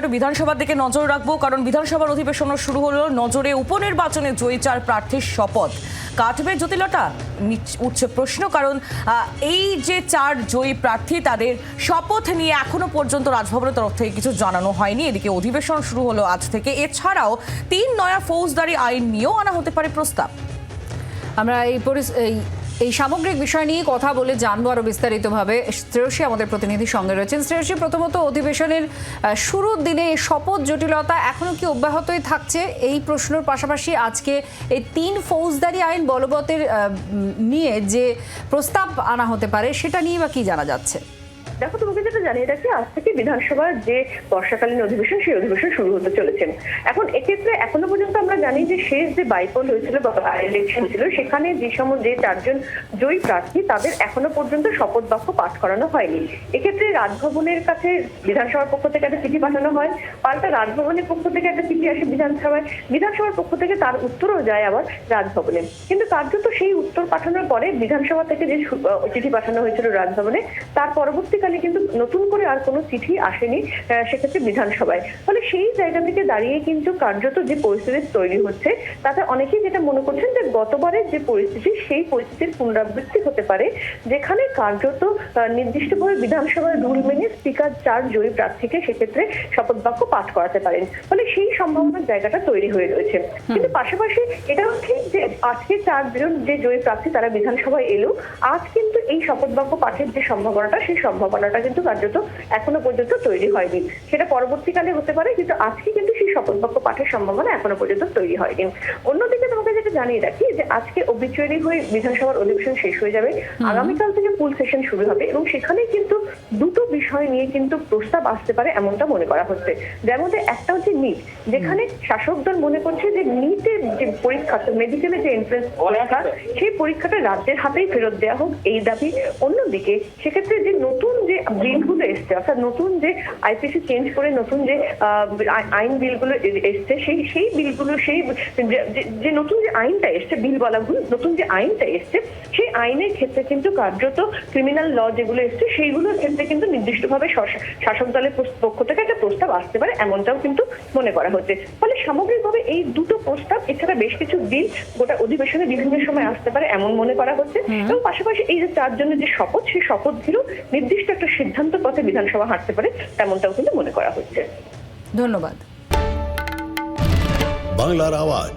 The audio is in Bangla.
একটু বিধানসভার দিকে নজর রাখব, কারণ বিধানসভার অধিবেশনও শুরু হলো। নজরে উপনির্বাচনে জয়ী চার প্রার্থীর শপথ। কাটবে জটিলতা? উঠছে প্রশ্ন, কারণ এই যে চার জয়ী প্রার্থী, তাদের শপথ নিয়ে এখনও পর্যন্ত রাজভবনের তরফ থেকে কিছু জানানো হয়নি। এদিকে অধিবেশন শুরু হলো আজ থেকে। এছাড়াও তিন নয়া ফৌজদারি আইন নিয়েও আনা হতে পারে প্রস্তাব। আমরা এই এই সামগ্রিক বিষয় নিয়ে কথা বলে জানব আরও বিস্তারিতভাবে। শ্রেয়সী আমাদের প্রতিনিধি সঙ্গে রয়েছেন। শ্রেয়সী, প্রথমত অধিবেশনের শুরুর দিনে শপথ জটিলতা এখনও কি অব্যাহতই থাকছে? এই প্রশ্নের পাশাপাশি আজকে এই তিন ফৌজদারি আইন বলবতের নিয়ে যে প্রস্তাব আনা হতে পারে, সেটা নিয়ে বা কি জানা যাচ্ছে? দেখো, তোমাকে যেটা জানিয়ে রাখি, আজ থেকে বিধানসভার যে বর্ষাকালীন অধিবেশন, সেই অধিবেশন শুরু হতে চলেছে। এখন এক্ষেত্রে এখনও পর্যন্ত আমরা জানি যে শেষ যে বাইপল হয়েছিল বা ইলেকশন ছিল, সেখানে যে সম যে চারজন জয়ী প্রার্থী, তাদের এখনও পর্যন্ত শপথ বাক্য পাঠ করানো হয়নি। এক্ষেত্রে রাজভবনের কাছে বিধানসভার পক্ষ থেকে একটা চিঠি পাঠানো হয়। পাল্টা রাজভবনের পক্ষ থেকে একটা চিঠি আসে বিধানসভায়। বিধানসভার পক্ষ থেকে তার উত্তরও যায় আবার রাজভবনে। কিন্তু তার কার্যত সেই উত্তর পাঠানোর পরে বিধানসভা থেকে যে চিঠি পাঠানো হয়েছিল রাজভবনে, তার পরবর্তীকালে কিন্তু নতুন করে আর কোনো চিঠি আসেনি সেক্ষেত্রে বিধানসভায়। ফলে সেই জায়গা থেকে দাঁড়িয়ে কিন্তু কার্যত যে পরিস্থিতি তৈরি হচ্ছে তাতে অনেকেই যেটা মনে করছেন যে গতবারের যে পরিস্থিতি সেই পরিস্থিতির পুনরাবৃত্তি হতে পারে যেখানে কার্যত নির্দিষ্টভাবে বিধানসভার রুল মেনে স্পিকার চার জয়ী প্রার্থীকে সেক্ষেত্রে শপথ বাক্য পাঠ করাতে পারেন। ফলে সেই সম্ভাবনার জায়গাটা তৈরি হয়ে রয়েছে। কিন্তু পাশাপাশি এটাও ঠিক যে আজকে চারজন যে জয়ী প্রার্থী তারা বিধানসভায় এলো আজ কিন্তু এই শপথ বাক্য পাঠের যে সম্ভাবনাটা সেই সম্ভাবনাটা কিন্তু কার্যত এখনও পর্যন্ত তৈরি হয়নি। সেটা পরবর্তীকালে হতে পারে, কিন্তু আজকে কিন্তু সেই শপথ বাক্য পাঠের সম্ভাবনা এখনও পর্যন্ত তৈরি হয়নি। অন্যদিকে তোমাকে যেটা জানিয়ে রাখি যে আজকে অবিচুয়ারি হয়ে বিধানসভার অধিবেশন শেষ হয়ে যাবে। আগামীকাল থেকে ফুল সেশন শুরু হবে এবং সেখানে কিন্তু দুটো বিষয় নিয়ে কিন্তু প্রস্তাব আসতে পারে এমনটা মনে করা হচ্ছে। যার মধ্যে একটা হচ্ছে নিট যেখানে শাসক দল মনে করছে যে নিটের যে পরীক্ষা মেডিকেলের যে এন্ট্রেন্স পরীক্ষা সেই পরীক্ষাটা রাজ্যের হাতেই ফেরত দেওয়া হোক এই দাবি। অন্যদিকে সেক্ষেত্রে যে নতুন যে বিলগুলো এসছে অর্থাৎ নতুন যে আইপিসি চেঞ্জ করে নতুন যে আহ, আইন বিলগুলো এসছে সেই সেই বিলগুলো সেই যে- যে নতুন যে আইনটা এসছে বিল বলা ভুল নতুন যে আইনটা এসছে সেই আইনের ক্ষেত্রে কিন্তু কার্যত ক্রিমিনাল ল যেগুলো এসছে সেইগুলোর ক্ষেত্রে কিন্তু নির্দিষ্টভাবে শাস- শাসক দলের পক্ষ- পক্ষ থেকে একটা প্রস্তাব আসতে পারে এমনটাও কিন্তু মনে করা হচ্ছে। ফলে সামগ্রিকভাবে এই দুটো প্রস্তাব এছাড়া বেশ কিছু বিল গোটা অধিবেশনে বিভিন্ন সময় আসতে পারে এমন মনে করা হচ্ছে। এবং পাশাপাশি এই যে চারজনের যে শপথ সেই শপথ ঘিরেও নির্দিষ্ট একটা সিদ্ধান্ত পথে বিধানসভা হাঁটতে পারে তেমনটাও কিন্তু মনে করা হচ্ছে। ধন্যবাদ। বাংলার আওয়াজ।